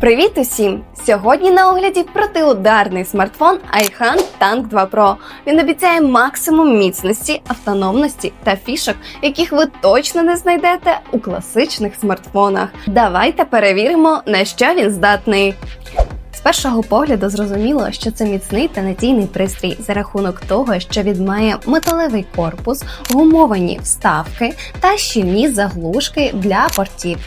Привіт усім! Сьогодні на огляді протиударний смартфон iHand Tank 2 Pro. Він обіцяє максимум міцності, автономності та фішок, яких ви точно не знайдете у класичних смартфонах. Давайте перевіримо, на що він здатний. Першого погляду зрозуміло, що це міцний та надійний пристрій за рахунок того, що він має металевий корпус, гумовані вставки та щільні заглушки для портів.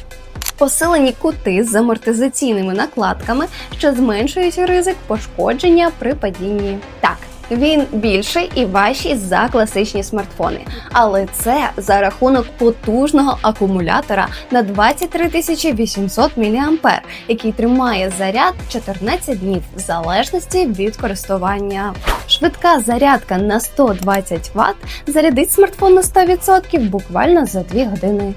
Посилені кути з амортизаційними накладками, що зменшують ризик пошкодження при падінні. Так, він більший і важчий за класичні смартфони, але це за рахунок потужного акумулятора на 23 800 мА, який тримає заряд 14 днів в залежності від користування. Швидка зарядка на 120 Вт зарядить смартфон на 100% буквально за 2 години.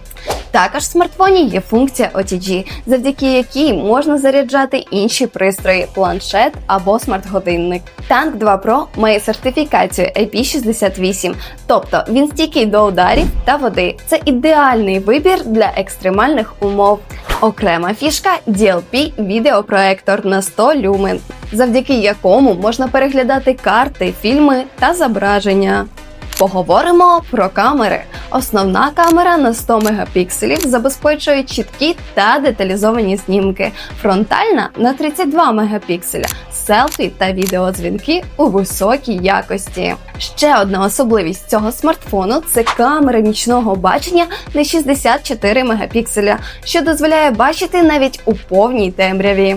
Також в смартфоні є функція OTG, завдяки якій можна заряджати інші пристрої, планшет або смарт-годинник. Tank 2 Pro має сертифікацію IP68, тобто він стійкий до ударів та води. Це ідеальний вибір для екстремальних умов. Окрема фішка DLP відеопроектор на 100 люмен, завдяки якому можна переглядати карти, фільми та зображення. Поговоримо про камери. Основна камера на 100 мегапікселів забезпечує чіткі та деталізовані знімки. Фронтальна на 32 мегапікселя, селфі та відеодзвінки у високій якості. Ще одна особливість цього смартфону це камера нічного бачення на 64 мегапікселя, що дозволяє бачити навіть у повній темряві.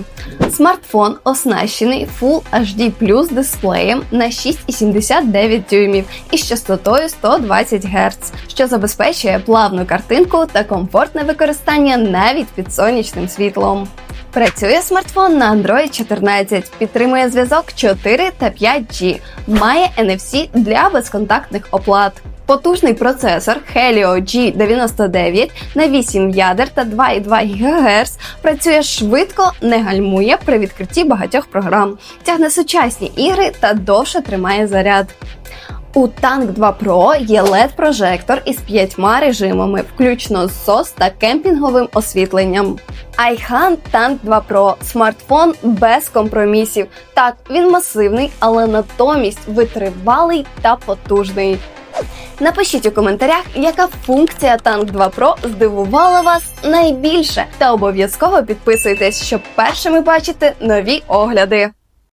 Смартфон оснащений Full HD дисплеєм на 6,79 дюймів із частотою 120 Гц, що забезпечує плавну картинку та комфортне використання навіть під сонячним світлом. Працює смартфон на Android 14, підтримує зв'язок 4 та 5G, має NFC для безконтактних оплат. Потужний процесор Helio G99 на 8 ядер та 2,2 ГГц працює швидко, не гальмує при відкритті багатьох програм, тягне сучасні ігри та довше тримає заряд. У Tank 2 Pro є LED-прожектор із п'ятьма режимами, включно з SOS та кемпінговим освітленням. iHand Tank 2 Pro – смартфон без компромісів. Так, він масивний, але натомість витривалий та потужний. Напишіть у коментарях, яка функція Tank 2 Pro здивувала вас найбільше, та обов'язково підписуйтесь, щоб першими бачити нові огляди.